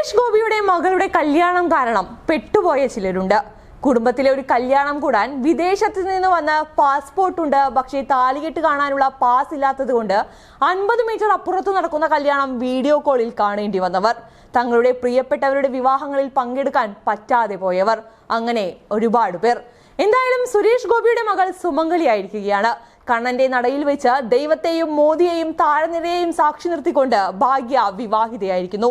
സുരേഷ് ഗോപിയുടെ മകളുടെ കല്യാണം കാരണം പെട്ടുപോയ ചിലരുണ്ട്. കുടുംബത്തിലെ ഒരു കല്യാണം കൂടാൻ വിദേശത്ത് നിന്ന് വന്ന പാസ്പോർട്ട് ഉണ്ട്. പക്ഷേ താലികെട്ട് കാണാനുള്ള പാസ് ഇല്ലാത്തത് കൊണ്ട് അൻപത് മീറ്റർ അപ്പുറത്ത് നടക്കുന്ന കല്യാണം വീഡിയോ കോളിൽ കാണേണ്ടി വന്നവർ. തങ്ങളുടെ പ്രിയപ്പെട്ടവരുടെ വിവാഹങ്ങളിൽ പങ്കെടുക്കാൻ പറ്റാതെ പോയവർ. അങ്ങനെ ഒരുപാട് പേർ. എന്തായാലും സുരേഷ് ഗോപിയുടെ മകൾ സുമംഗലിയായിരിക്കുകയാണ് കണ്ണന്റെ നടയിൽ വെച്ച് ദൈവത്തെയും മോദിയെയും താഴ്നിരയെയും സാക്ഷി നിർത്തിക്കൊണ്ട് ഭാഗ്യ വിവാഹിതയായിരിക്കുന്നു.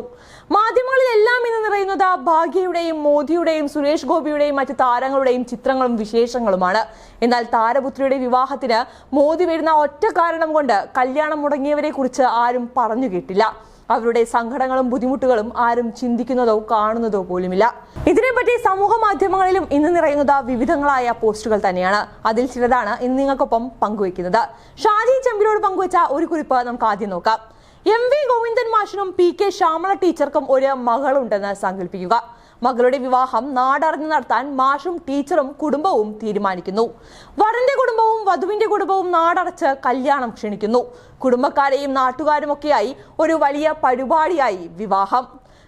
മാധ്യമങ്ങളിലെല്ലാം ഇന്ന് നിറയുന്നത് ഭാഗ്യയുടെയും മോദിയുടെയും സുരേഷ് ഗോപിയുടെയും മറ്റ് താരങ്ങളുടെയും ചിത്രങ്ങളും വിശേഷങ്ങളുമാണ്. എന്നാൽ താരപുത്രിയുടെ വിവാഹത്തിന് മോദി വരുന്ന ഒറ്റ കാരണം കൊണ്ട് കല്യാണം മുടങ്ങിയവരെ കുറിച്ച് ആരും പറഞ്ഞു കേട്ടില്ല. അവരുടെ സങ്കടങ്ങളും ബുദ്ധിമുട്ടുകളും ആരും ചിന്തിക്കുന്നതോ കാണുന്നതോ പോലുമില്ല. ഇതിനെപ്പറ്റി സമൂഹ മാധ്യമങ്ങളിലും ഇന്ന് നിറയുന്നത് വിവിധങ്ങളായ പോസ്റ്റുകൾ തന്നെയാണ്. അതിൽ ചിലതാണ് ഇന്ന് നിങ്ങൾക്കൊപ്പം പങ്കുവെക്കുന്നത് ഷാജി ചെമ്പിലോട് പങ്കുവച്ച ഒരു കുറിപ്പ് നമുക്ക് ആദ്യം നോക്കാം. എം വി ഗോവിന്ദൻ മാഷിനും പി കെ ശ്യാമള ടീച്ചർക്കും ഒരു മകളുണ്ടെന്ന് സങ്കല്പിക്കുക. മകളുടെ വിവാഹം നാടറിഞ്ഞ് നടത്താൻ മാഷും ടീച്ചറും കുടുംബവും തീരുമാനിക്കുന്നു. വരന്റെ കുടുംബവും വധുവിന്റെ കുടുംബവും നാടടച്ച് കല്യാണം ക്ഷണിക്കുന്നു. കുടുംബക്കാരെയും നാട്ടുകാരുമൊക്കെയായി ഒരു വലിയ പരിപാടിയായി വിവാഹം.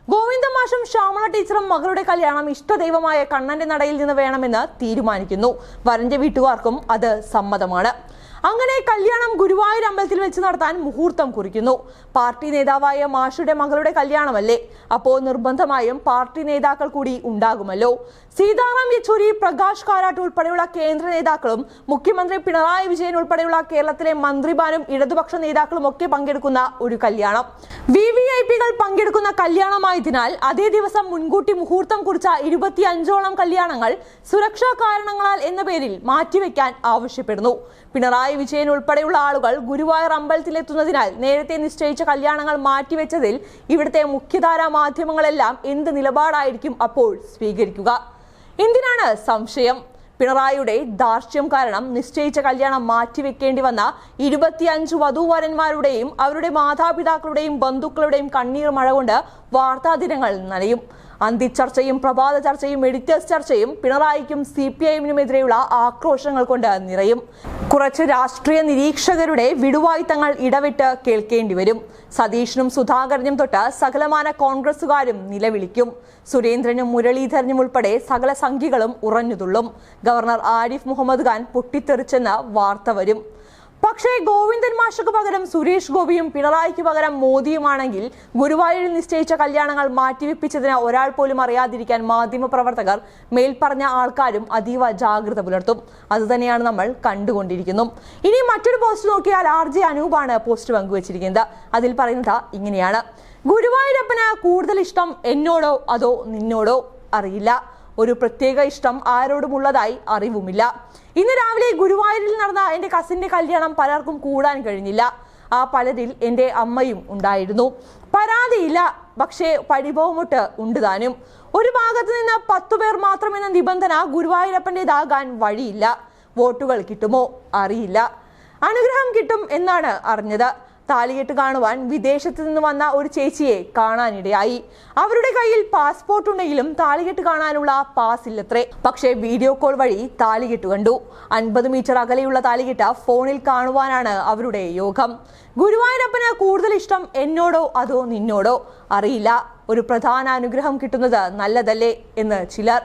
ഗോവിന്ദ മാഷും ശ്യാമള ടീച്ചറും മകളുടെ കല്യാണം ഇഷ്ടദൈവമായ കണ്ണന്റെ നടയിൽ നിന്ന് വേണമെന്ന് തീരുമാനിക്കുന്നു. വരന്റെ വീട്ടുകാർക്കും അത് സമ്മതമാണ്. അങ്ങനെ കല്യാണം ഗുരുവായൂർ അമ്പലത്തിൽ വെച്ച് നടത്താൻ മുഹൂർത്തം കുറിക്കുന്നു. പാർട്ടി നേതാവായ മാഷുടെ മകളുടെ കല്യാണമല്ലേ? അപ്പോൾ നിർബന്ധമായും പാർട്ടി നേതാക്കൾ കൂടി ഉണ്ടാകുമല്ലോ. സീതാറാം യെച്ചൂരി പ്രകാശ് കാരാട്ട് ഉൾപ്പെടെയുള്ള കേന്ദ്ര നേതാക്കളും മുഖ്യമന്ത്രി പിണറായി വിജയൻ ഉൾപ്പെടെയുള്ള കേരളത്തിലെ മന്ത്രിമാരും ഇടതുപക്ഷ നേതാക്കളും ഒക്കെ പങ്കെടുക്കുന്ന ഒരു കല്യാണം. വി വി ഐ പികൾ പങ്കെടുക്കുന്ന കല്യാണമായതിനാൽ അതേ ദിവസം മുൻകൂട്ടി മുഹൂർത്തം കുറിച്ച ഇരുപത്തി അഞ്ചോളം കല്യാണങ്ങൾ സുരക്ഷാ കാരണങ്ങളാൽ എന്ന പേരിൽ മാറ്റിവെക്കാൻ ആവശ്യപ്പെടുന്നു. പിണറായി വിജയൻ ഉൾപ്പെടെയുള്ള ആളുകൾ ഗുരുവായൂർ അമ്പലത്തിലെത്തുന്നതിനാൽ നേരത്തെ നിശ്ചയിച്ച കല്യാണങ്ങൾ മാറ്റിവെച്ചതിൽ ഇവിടുത്തെ മുഖ്യധാരാ മാധ്യമങ്ങളെല്ലാം എന്ത് നിലപാടായിരിക്കും അപ്പോൾ സ്വീകരിക്കുക. എന്തിനാണ് സംശയം? പിണറായിയുടെ ദാർഷ്ട്യം കാരണം നിശ്ചയിച്ച കല്യാണം മാറ്റിവെക്കേണ്ടി വന്ന ഇരുപത്തിയഞ്ച് വധൂവരന്മാരുടെയും അവരുടെ മാതാപിതാക്കളുടെയും ബന്ധുക്കളുടെയും കണ്ണീർ മഴ കൊണ്ട് വാർത്താ ദിനങ്ങൾ നനയും. അന്തിച്ചർച്ചയും പ്രഭാത ചർച്ചയും എഡിറ്റേഴ്സ് ചർച്ചയും പിണറായിക്കും സി പി ഐ എമ്മിനുമെതിരെയുള്ള ആക്രോശങ്ങൾ കൊണ്ട് നിറയും. കുറച്ച് രാഷ്ട്രീയ നിരീക്ഷകരുടെ വിടുവായുത്തങ്ങൾ ഇടവിട്ട് കേൾക്കേണ്ടി വരും. സതീഷിനും സുധാകരനും തൊട്ട് സകലമാന കോൺഗ്രസുകാരും നിലവിളിക്കും. സുരേന്ദ്രനും മുരളീധരനും ഉൾപ്പെടെ സകല സംഖ്യകളും ഉറഞ്ഞുതുള്ളും. ഗവർണർ ആരിഫ് മുഹമ്മദ് ഖാൻ പൊട്ടിത്തെറിച്ചെന്ന് വാർത്ത വരും. പക്ഷേ ഗോവിന്ദൻ മാഷക്ക് പകരം സുരേഷ് ഗോപിയും പിണറായിക്ക് പകരം മോദിയുമാണെങ്കിൽ ഗുരുവായൂരിൽ നിശ്ചയിച്ച കല്യാണങ്ങൾ മാറ്റിവെപ്പിച്ചതിന് ഒരാൾ പോലും അറിയാതിരിക്കാൻ മാധ്യമപ്രവർത്തകർ മേൽപ്പറഞ്ഞ ആൾക്കാരും അതീവ ജാഗ്രത പുലർത്തും. അതുതന്നെയാണ് നമ്മൾ കണ്ടുകൊണ്ടിരിക്കുന്നു. ഇനി മറ്റൊരു പോസ്റ്റ് നോക്കിയാൽ ആർ ജെ അനൂപാണ് പോസ്റ്റ് പങ്കുവച്ചിരിക്കുന്നത്. അതിൽ പറയുന്നത് ഇങ്ങനെയാണ്. ഗുരുവായൂരപ്പന് കൂടുതൽ ഇഷ്ടം എന്നോടോ അതോ നിന്നോടോ അറിയില്ല. ഒരു പ്രത്യേക ഇഷ്ടം ആരോടുമുള്ളതായി അറിവുമില്ല. ഇന്ന് രാവിലെ ഗുരുവായൂരിൽ നടന്ന എന്റെ കസിന്റെ കല്യാണം പലർക്കും കൂടാൻ കഴിഞ്ഞില്ല. ആ പലരിൽ എന്റെ അമ്മയും ഉണ്ടായിരുന്നു. പരാതിയില്ല പക്ഷേ പരിഭവമൊട്ട് ഉണ്ട് താനും. ഒരു ഭാഗത്ത് നിന്ന് പത്തു പേർ മാത്രമെന്ന നിബന്ധന ഗുരുവായൂരപ്പന്റെതാകാൻ വഴിയില്ല. വോട്ടുകൾ കിട്ടുമോ? അറിയില്ല. അനുഗ്രഹം കിട്ടും എന്നാണ് അറിഞ്ഞത്. താലികെട്ട് കാണുവാൻ വിദേശത്ത് നിന്ന് വന്ന ഒരു ചേച്ചിയെ കാണാനിടയായി. അവരുടെ കയ്യിൽ പാസ്പോർട്ട് ഉണ്ടെങ്കിലും താലികെട്ട് കാണാനുള്ള പാസ് ഇല്ലത്രേ. പക്ഷേ വീഡിയോ കോൾ വഴി താലികെട്ട് കണ്ടു. അൻപത് മീറ്റർ അകലെയുള്ള താലികെട്ട് ഫോണിൽ കാണുവാനാണ് അവരുടെ യോഗം. ഗുരുവായൂരപ്പന് കൂടുതൽ ഇഷ്ടം എന്നോടോ അതോ നിന്നോടോ? അറിയില്ല. ഒരു പ്രധാന അനുഗ്രഹം കിട്ടുന്നത് നല്ലതല്ലേ എന്ന് ചിലർ.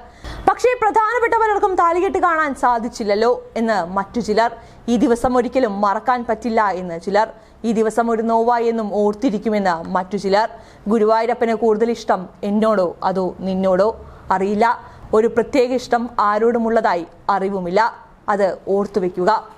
പക്ഷേ പ്രധാനപ്പെട്ട പലർക്കും താലികെട്ട് കാണാൻ സാധിച്ചില്ലല്ലോ എന്ന് മറ്റു ചിലർ. ഈ ദിവസം ഒരിക്കലും മറക്കാൻ പറ്റില്ല എന്ന് ചിലർ. ഈ ദിവസം ഒരു നോവായി എന്നും ഓർത്തിരിക്കുമെന്ന് മറ്റു ചിലർ. ഗുരുവായൂരപ്പന് കൂടുതൽ ഇഷ്ടം എന്നോടോ അതോ നിന്നോടോ? അറിയില്ല. ഒരു പ്രത്യേക ഇഷ്ടം ആരോടുമുള്ളതായി അറിവുമില്ല. അത് ഓർത്തു വെക്കുക